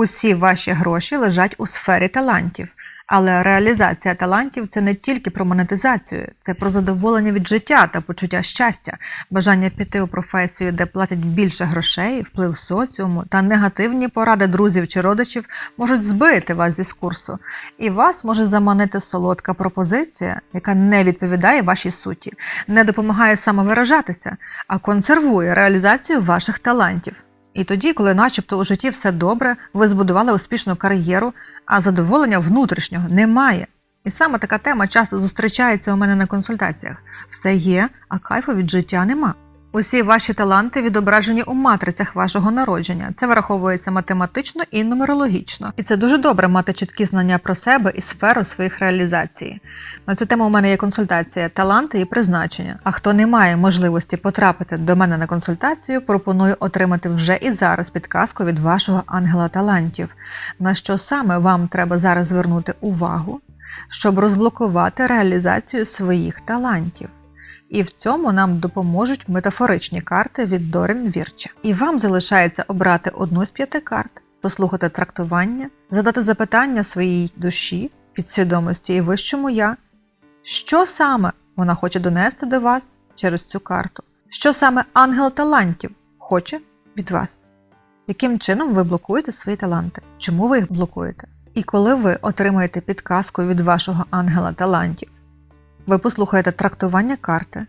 Усі ваші гроші лежать у сфері талантів, але реалізація талантів це не тільки про монетизацію, це про задоволення від життя та почуття щастя, бажання піти у професію, де платять більше грошей, вплив соціуму та негативні поради друзів чи родичів можуть збити вас зі курсу, і вас може заманити солодка пропозиція, яка не відповідає вашій суті, не допомагає самовиражатися, а консервує реалізацію ваших талантів. І тоді, коли, начебто, у житті все добре, ви збудували успішну кар'єру, а задоволення внутрішнього немає. І саме така тема часто зустрічається у мене на консультаціях: все є, а кайфу від життя нема. Усі ваші таланти відображені у матрицях вашого народження. Це враховується математично і нумерологічно. І це дуже добре мати чіткі знання про себе і сферу своїх реалізацій. На цю тему у мене є консультація таланти і призначення. А хто не має можливості потрапити до мене на консультацію, пропоную отримати вже і зараз підказку від вашого ангела талантів, на що саме вам треба зараз звернути увагу, щоб розблокувати реалізацію своїх талантів. І в цьому нам допоможуть метафоричні карти від Дорін Вірча. І вам залишається обрати одну з п'яти карт, послухати трактування, задати запитання своїй душі, підсвідомості і вищому я, що саме вона хоче донести до вас через цю карту, що саме ангел талантів хоче від вас, яким чином ви блокуєте свої таланти, чому ви їх блокуєте? І коли ви отримаєте підказку від вашого ангела талантів, ви послухаєте трактування карти,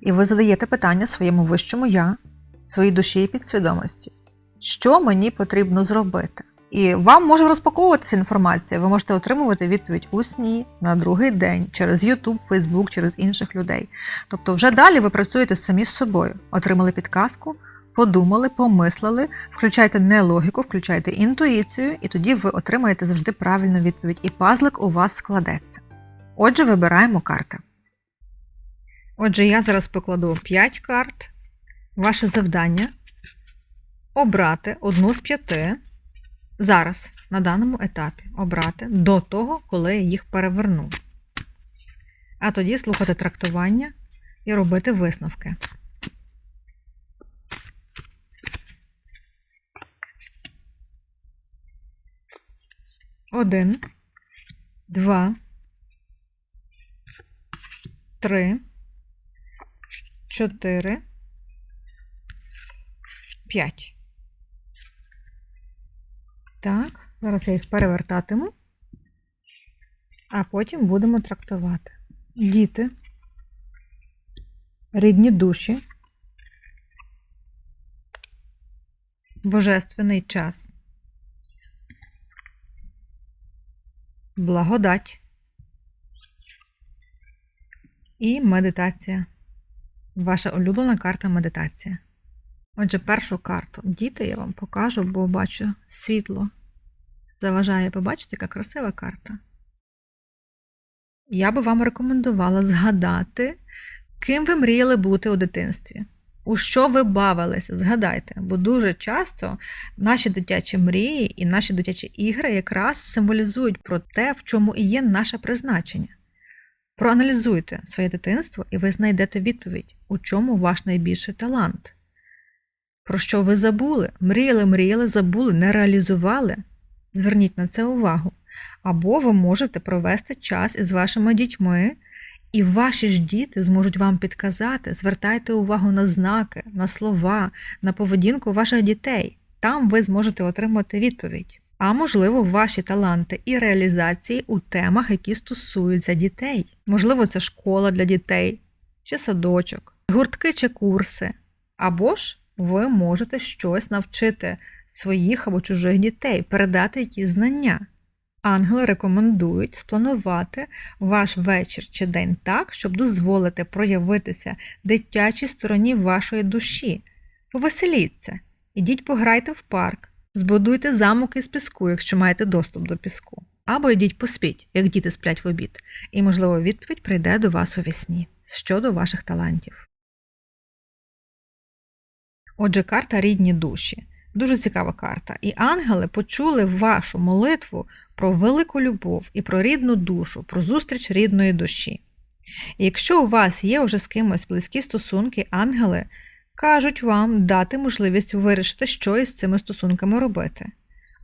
і ви задаєте питання своєму вищому я, своїй душі і підсвідомості, що мені потрібно зробити. І вам може розпаковуватися інформація, ви можете отримувати відповідь у сні на другий день через YouTube, Facebook, через інших людей. Тобто, вже далі ви працюєте самі з собою, отримали підказку, подумали, помислили, включайте не логіку, включайте інтуїцію, і тоді ви отримаєте завжди правильну відповідь, і пазлик у вас складеться. Отже, вибираємо карти. Отже, я зараз покладу 5 карт. Ваше завдання обрати одну з п'яти зараз, на даному етапі, обрати до того, коли я їх переверну. А тоді слухати трактування і робити висновки. Один, два, три, чотири, п'ять. Так, зараз я їх перевертатиму, а потім будемо трактувати. Діти, рідні душі, божественний час, благодать і медитація. Ваша улюблена карта медитація. Отже, першу карту. Діти я вам покажу, бо бачу світло. Заважає побачити, яка красива карта. Я би вам рекомендувала згадати, ким ви мріяли бути у дитинстві. У що ви бавилися, згадайте, бо дуже часто наші дитячі мрії і наші дитячі ігри якраз символізують про те, в чому і є наше призначення. Проаналізуйте своє дитинство, і ви знайдете відповідь, у чому ваш найбільший талант. Про що ви забули? Мріяли, мріяли, забули, не реалізували. Зверніть на це увагу. Або ви можете провести час із вашими дітьми, і ваші ж діти зможуть вам підказати, звертайте увагу на знаки, на слова, на поведінку ваших дітей. Там ви зможете отримати відповідь. А можливо, ваші таланти і реалізації у темах, які стосуються дітей. Можливо, це школа для дітей, чи садочок, гуртки чи курси. Або ж ви можете щось навчити своїх або чужих дітей, передати якісь знання. Ангели рекомендують спланувати ваш вечір чи день так, щоб дозволити проявитися дитячій стороні вашої душі. Повеселіться, ідіть пограйте в парк, збудуйте замок із піску, якщо маєте доступ до піску. Або йдіть поспіть, як діти сплять в обід, і, можливо, відповідь прийде до вас у вісні щодо ваших талантів. Отже, карта рідні душі. Дуже цікава карта. І ангели почули вашу молитву про велику любов і про рідну душу, про зустріч рідної душі. І якщо у вас є вже з кимось близькі стосунки, ангели кажуть вам дати можливість вирішити, що із цими стосунками робити.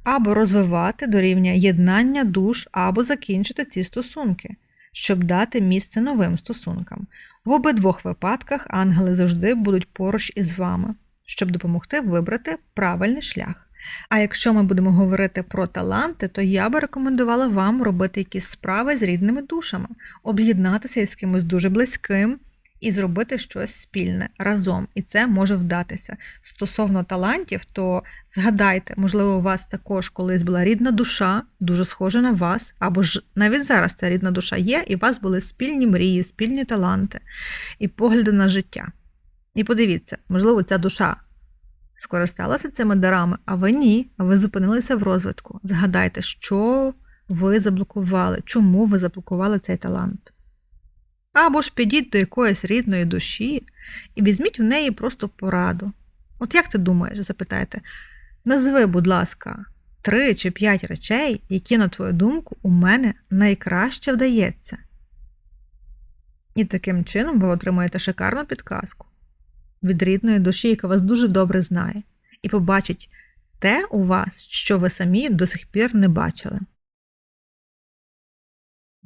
або розвивати до рівня єднання душ, або закінчити ці стосунки, щоб дати місце новим стосункам. В обидвох випадках ангели завжди будуть поруч із вами, щоб допомогти вибрати правильний шлях. А якщо ми будемо говорити про таланти, то я би рекомендувала вам робити якісь справи з рідними душами, об'єднатися із кимось дуже близьким і зробити щось спільне разом. І це може вдатися. Стосовно талантів, то згадайте, можливо, у вас також колись була рідна душа, дуже схожа на вас, або ж навіть зараз ця рідна душа є, і у вас були спільні мрії, спільні таланти і погляди на життя. І подивіться, можливо, ця душа скористалася цими дарами, а ви ні, а ви зупинилися в розвитку. Згадайте, що ви заблокували, чому ви заблокували цей талант. Або ж підіть до якоїсь рідної душі і візьміть в неї просто пораду. От як ти думаєш, запитайте, назви, будь ласка, три чи п'ять речей, які, на твою думку, у мене найкраще вдається. І таким чином ви отримаєте шикарну підказку від рідної душі, яка вас дуже добре знає, і побачить те у вас, що ви самі до сих пір не бачили.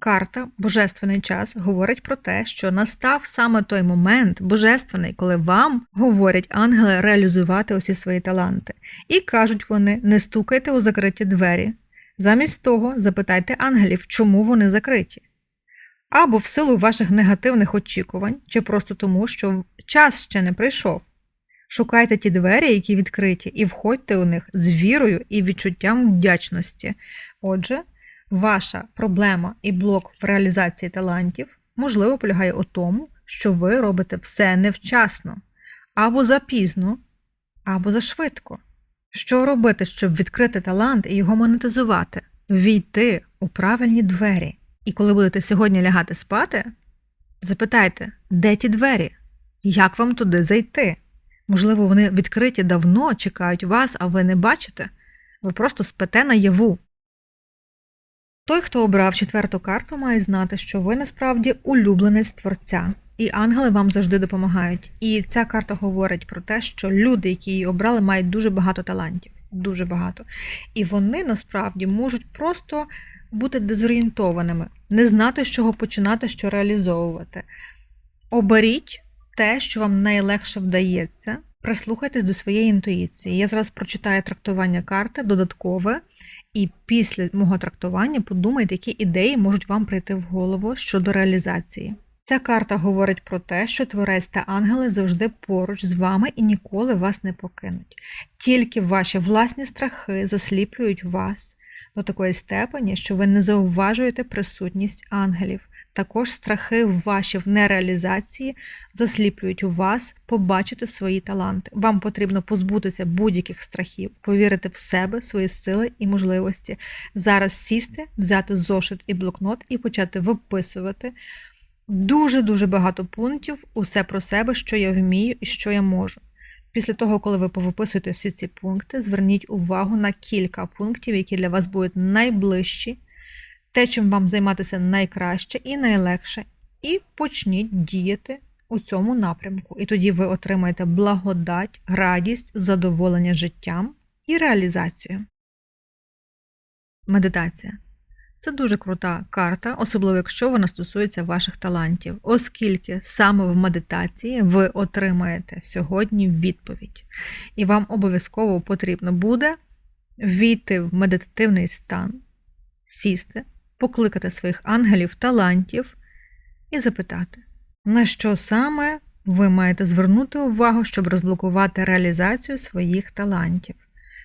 Карта Божественний час говорить про те, що настав саме той момент божественний, коли вам говорять ангели реалізувати усі свої таланти. І кажуть вони: не стукайте у закриті двері. Замість того запитайте ангелів, чому вони закриті. Або в силу ваших негативних очікувань, чи просто тому, що час ще не прийшов. Шукайте ті двері, які відкриті, і входьте у них з вірою і відчуттям вдячності. Отже, ваша проблема і блок в реалізації талантів можливо полягає у тому, що ви робите все невчасно, або запізно, або зашвидко. Що робити, щоб відкрити талант і його монетизувати, війти у правильні двері. І коли будете сьогодні лягати спати, запитайте, де ті двері? Як вам туди зайти? Можливо, вони відкриті давно, чекають вас, а ви не бачите. Ви просто спите наяву. Той, хто обрав четверту карту, має знати, що ви насправді улюбленець творця, і ангели вам завжди допомагають. І ця карта говорить про те, що люди, які її обрали, мають дуже багато талантів. Дуже багато. І вони насправді можуть просто бути дезорієнтованими, не знати, з чого починати, що реалізовувати. Оберіть те, що вам найлегше вдається. Прислухайтесь до своєї інтуїції. Я зараз прочитаю трактування карти додаткове, і після мого трактування подумайте, які ідеї можуть вам прийти в голову щодо реалізації. Ця карта говорить про те, що творець та ангели завжди поруч з вами і ніколи вас не покинуть. Тільки ваші власні страхи засліплюють вас до такої степені, що ви не зауважуєте присутність ангелів. Також страхи ваші в нереалізації засліплюють у вас побачити свої таланти. Вам потрібно позбутися будь-яких страхів, повірити в себе, свої сили і можливості. Зараз сісти, взяти зошит і блокнот і почати виписувати дуже-дуже багато пунктів, усе про себе, що я вмію і що я можу. Після того, коли ви повиписуєте всі ці пункти, зверніть увагу на кілька пунктів, які для вас будуть найближчі, те, чим вам займатися найкраще і найлегше, і почніть діяти у цьому напрямку. І тоді ви отримаєте благодать, радість, задоволення життям і реалізацію. Медитація. Це дуже крута карта, особливо якщо вона стосується ваших талантів, оскільки саме в медитації ви отримаєте сьогодні відповідь, і вам обов'язково потрібно буде війти в медитативний стан, сісти, покликати своїх ангелів, талантів і запитати, на що саме ви маєте звернути увагу, щоб розблокувати реалізацію своїх талантів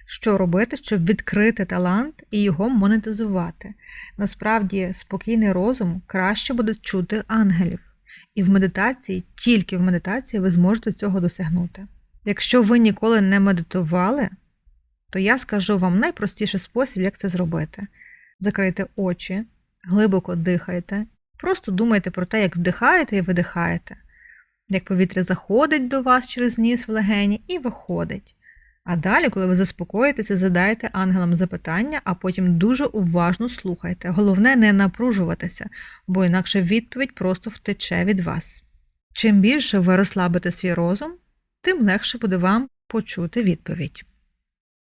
що робити, щоб відкрити талант і його монетизувати. Насправді, спокійний розум краще буде чути ангелів. І в медитації, тільки в медитації ви зможете цього досягнути. Якщо ви ніколи не медитували, то я скажу вам найпростіший спосіб, як це зробити. Закрийте очі, глибоко дихайте, просто думайте про те, як вдихаєте і видихаєте, як повітря заходить до вас через ніс в легені і виходить. А далі, коли ви заспокоїтеся, задайте ангелам запитання, а потім дуже уважно слухайте. Головне не напружуватися, бо інакше відповідь просто втече від вас. Чим більше ви розслабите свій розум, тим легше буде вам почути відповідь.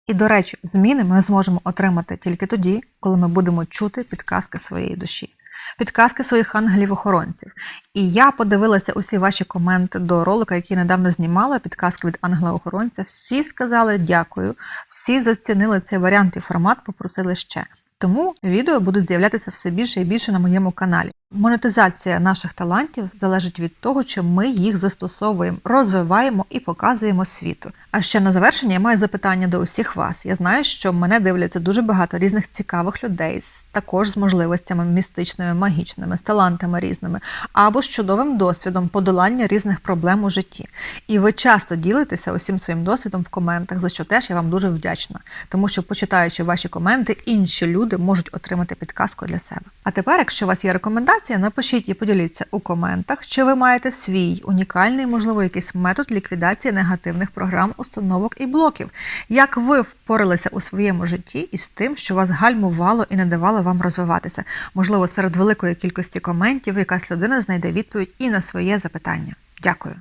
І, до речі, зміни ми зможемо отримати тільки тоді, коли ми будемо чути підказки своєї душі, підказки своїх ангелів-охоронців. І я подивилася усі ваші коменти до ролика, який недавно знімала, підказки від ангела-охоронця. Всі сказали дякую, всі зацінили цей варіант і формат, попросили ще. Тому відео будуть з'являтися все більше і більше на моєму каналі. Монетизація наших талантів залежить від того, чи ми їх застосовуємо, розвиваємо і показуємо світу. А ще на завершення я маю запитання до усіх вас. Я знаю, що мене дивляться дуже багато різних цікавих людей, також з можливостями містичними, магічними, з талантами різними, або з чудовим досвідом подолання різних проблем у житті. І ви часто ділитеся усім своїм досвідом в коментах, за що теж я вам дуже вдячна, тому що, почитаючи ваші коменти, інші люди можуть отримати підказку для себе. А тепер, якщо у вас є рекомендація, напишіть і поділіться у коментах, чи ви маєте свій унікальний, можливо, якийсь метод ліквідації негативних програм, установок і блоків. Як ви впоралися у своєму житті із тим, що вас гальмувало і не давало вам розвиватися? Можливо, серед великої кількості коментів якась людина знайде відповідь і на своє запитання. Дякую.